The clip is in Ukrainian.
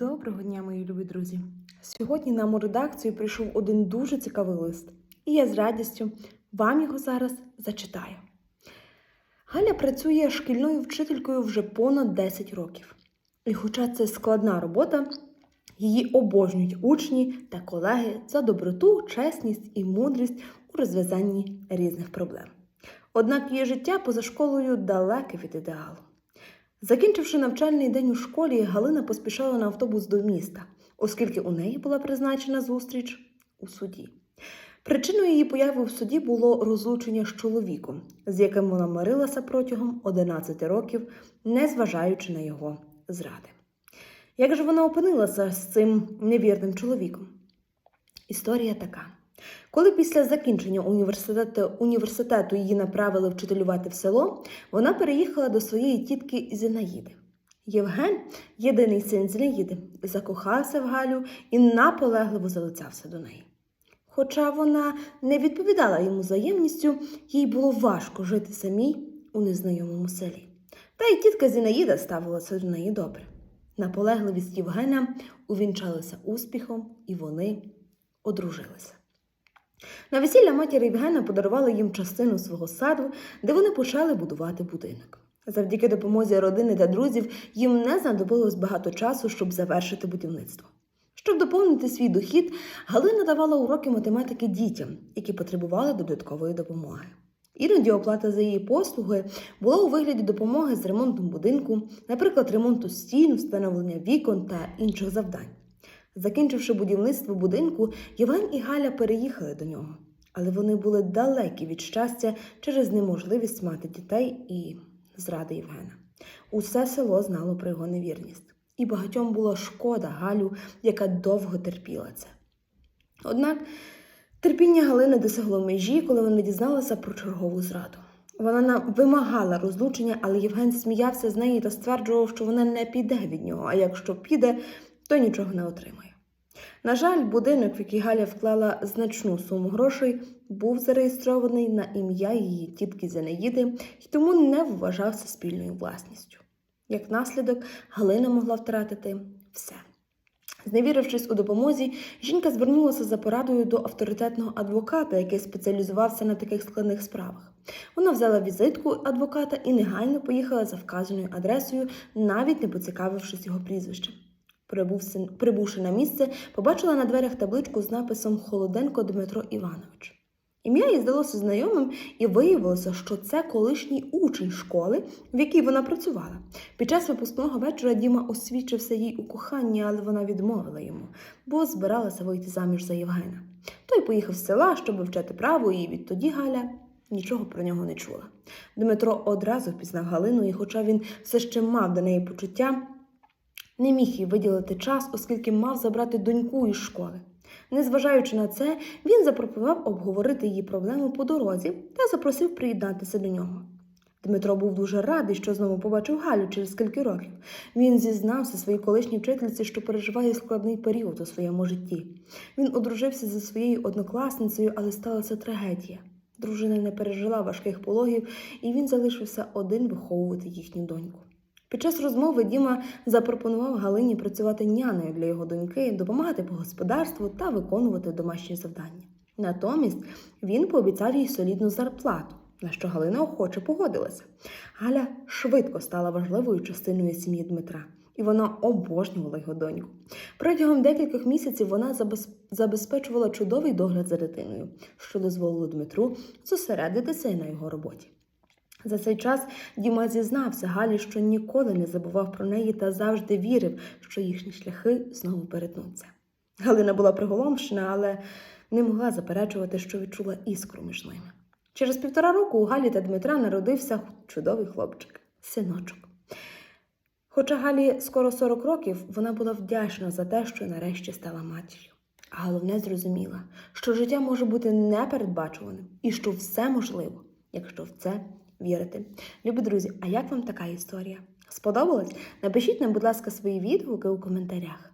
Доброго дня, мої любі друзі! Сьогодні нам у редакцію прийшов один дуже цікавий лист, і я з радістю вам його зараз зачитаю. Галя працює шкільною вчителькою вже понад 10 років. І хоча це складна робота, її обожнюють учні та колеги за доброту, чесність і мудрість у розв'язанні різних проблем. Однак її життя поза школою далеке від ідеалу. Закінчивши навчальний день у школі, Галина поспішала на автобус до міста, оскільки у неї була призначена зустріч у суді. Причиною її появи в суді було розлучення з чоловіком, з яким вона мирилася протягом 11 років, незважаючи на його зради. Як же вона опинилася з цим невірним чоловіком? Історія така. Коли після закінчення університету, університету її направили вчителювати в село, вона переїхала до своєї тітки Зінаїди. Євген, єдиний син Зінаїди, закохався в Галю і наполегливо залицявся до неї. Хоча вона не відповідала йому взаємністю, їй було важко жити самій у незнайомому селі. Та й тітка Зінаїда ставилася до неї добре. Наполегливість Євгена увінчалася успіхом, і вони одружилися. На весілля матір Євгена подарувала їм частину свого саду, де вони почали будувати будинок. Завдяки допомозі родини та друзів їм не знадобилось багато часу, щоб завершити будівництво. Щоб доповнити свій дохід, Галина давала уроки математики дітям, які потребували додаткової допомоги. Іноді оплата за її послуги була у вигляді допомоги з ремонтом будинку, наприклад, ремонту стін, встановлення вікон та інших завдань. Закінчивши будівництво будинку, Євген і Галя переїхали до нього, але вони були далекі від щастя через неможливість мати дітей і зради Євгена. Усе село знало про його невірність, і багатьом було шкода Галю, яка довго терпіла це. Однак терпіння Галини досягло межі, коли вона дізналася про чергову зраду. Вона на- вимагала розлучення, але Євген сміявся з неї та стверджував, що вона не піде від нього, а якщо піде, то нічого не отримає. На жаль, будинок, в який Галя вклала значну суму грошей, був зареєстрований на ім'я її тітки Зенаїди і тому не вважався спільною власністю. Як наслідок, Галина могла втратити все. Зневірившись у допомозі, жінка звернулася за порадою до авторитетного адвоката, який спеціалізувався на таких складних справах. Вона взяла візитку адвоката і негайно поїхала за вказаною адресою, навіть не поцікавившись його прізвищем. Прибувши, на місце, побачила на дверях табличку з написом Холоденко Дмитро Іванович. Ім'я їй здалося знайомим, і виявилося, що це колишній учень школи, в якій вона працювала. Під час випускного вечора Діма освічився їй у коханні, але вона відмовила йому, бо збиралася вийти заміж за Євгена. Той поїхав з села, щоб вивчати право, і відтоді Галя нічого про нього не чула. Дмитро одразу впізнав Галину, і, хоча він все ще мав до неї почуття, не міг їй виділити час, оскільки мав забрати доньку із школи. Незважаючи на це, він запропонував обговорити її проблему по дорозі та запросив приєднатися до нього. Дмитро був дуже радий, що знову побачив Галю через кілька років. Він зізнався своїй колишній вчительці, що переживає складний період у своєму житті. Він одружився зі своєю однокласницею, але сталася трагедія. Дружина не пережила важких пологів, і він залишився один виховувати їхню доньку. Під час розмови Діма запропонував Галині працювати нянею для його доньки, допомагати по господарству та виконувати домашні завдання. Натомість він пообіцяв їй солідну зарплату, на що Галина охоче погодилася. Галя швидко стала важливою частиною сім'ї Дмитра, і вона обожнювала його доньку. Протягом декількох місяців вона забезпечувала чудовий догляд за дитиною, що дозволило Дмитру зосередитися на його роботі. За цей час Діма зізнався Галі, що ніколи не забував про неї та завжди вірив, що їхні шляхи знову перетнуться. Галина була приголомшена, але не могла заперечувати, що відчула іскру між ними. Через півтора року у Галі та Дмитра народився чудовий хлопчик, синочок. Хоча Галі скоро 40 років, вона була вдячна за те, що нарешті стала матір'ю. А головне зрозуміла, що життя може бути непередбачуваним і що все можливо, якщо в це вірити. Любі друзі, а як вам така історія? Сподобалась? Напишіть нам, будь ласка, свої відгуки у коментарях.